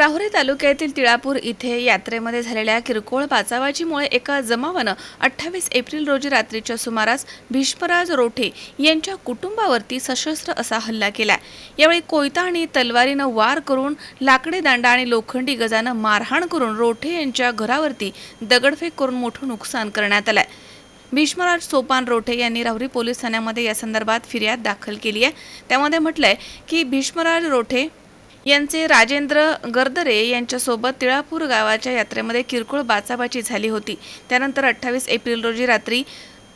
राहुरी तालुक्यातील तिळापूर इथे यात्रेमध्ये झालेल्या किरकोळ पाचावाचीमुळे एका जमावानं अठ्ठावीस एप्रिल रोजी रात्रीच्या सुमारास भीष्मराज रोठे यांच्या कुटुंबावरती सशस्त्र असा हल्ला केला. यावेळी कोयता आणि तलवारीनं वार करून लाकडी दांडा आणि लोखंडी गजानं मारहाण करून रोठे यांच्या घरावरती दगडफेक करून मोठं नुकसान करण्यात आलं भीष्मराज सोपान रोठे यांनी राहुरी पोलीस ठाण्यामध्ये या संदर्भात फिर्याद दाखल केली आहे. त्यामध्ये म्हटलंय की भीष्मराज रोठे यांचे राजेंद्र गर्दरे यांच्यासोबत तिळापूर गावाच्या यात्रेमध्ये किरकोळ बाचाबाची झाली होती. त्यानंतर अठ्ठावीस एप्रिल रोजी रात्री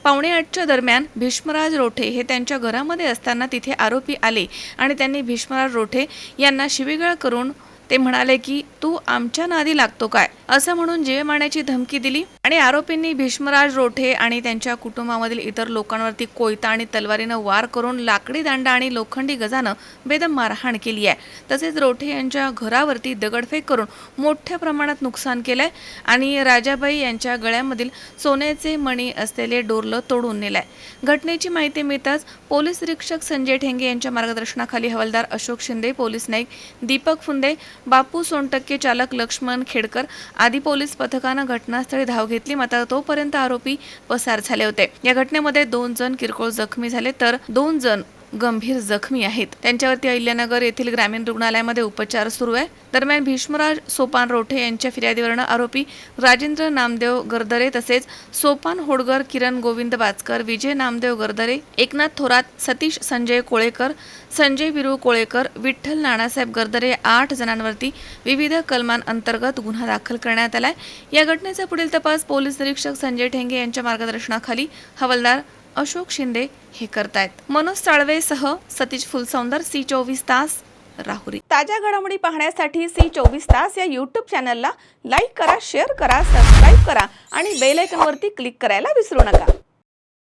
पावणे आठच्या दरम्यान भीष्मराज रोठे हे त्यांच्या घरामध्ये असताना तिथे आरोपी आले आणि त्यांनी भीष्मराज रोठे यांना शिवीगाळ करून ते म्हणाले की तू आमच्या नादी लागतो काय? असं म्हणून जीवे मारण्याची धमकी दिली आणि आरोपींनी भीष्मराज रोठे आणि त्यांच्या कुटुंबामधील इतर लोकांवरती कोयता आणि तलवारीनं वार करून लाकडी दांडा आणि लोखंडी गजानं बेदम मारहाण केली आहे. तसेच रोठे यांच्या घरावरती दगडफेक करून मोठ्या प्रमाणात नुकसान केलंय आणि राजाबाई यांच्या गळ्यामधील सोन्याचे मणी असलेले डोरलं तोडून नेलंय. घटनेची माहिती मिळताच पोलीस निरीक्षक संजय ठेंगे यांच्या मार्गदर्शनाखाली हवालदार अशोक शिंदे पोलीस नाईक दीपक फुंदे बापू सोनटक्के चालक लक्ष्मण खेडकर आदी पोलीस पथकानं घटनास्थळी धाव घेतली मात्र तोपर्यंत आरोपी पसार झाले होते. या घटनेमध्ये दोन जण किरकोळ जखमी झाले तर दोन जण गंभीर जखमी आहेत. त्यांच्यावरती अहिल्यानगर येथील ग्रामीण रुग्णालयामध्ये उपचार सुरू आहे. दरम्यान भीष्मराज सोपान रोठे यांच्या फिर्यादीवरनं आरोपी राजेंद्र नामदेव गर्दरे तसेच सोपान होडगर किरण गोविंद बाचकर विजय नामदेव गर्दरे एकनाथ थोरात सतीश संजय कोळेकर संजय विरू कोळेकर विठ्ठल नानासाहेब गर्दरे आठ जणांवरती विविध कलमांअंतर्गत गुन्हा दाखल करण्यात आलाय. या घटनेचा पुढील तपास पोलीस निरीक्षक संजय ठेंगे यांच्या मार्गदर्शनाखाली हवालदार अशोक शिंदे हे करतायत. मनोज साळवेसह सतीश फुलसौंदर सी चोवीस तास राहुरी. ताज्या घडामोडी पाहण्यासाठी सी चोवीस तास या यूट्यूब चॅनलला लाईक करा शेअर करा सबस्क्राईब करा आणि बेल आयकॉनवरती क्लिक करायला विसरू नका.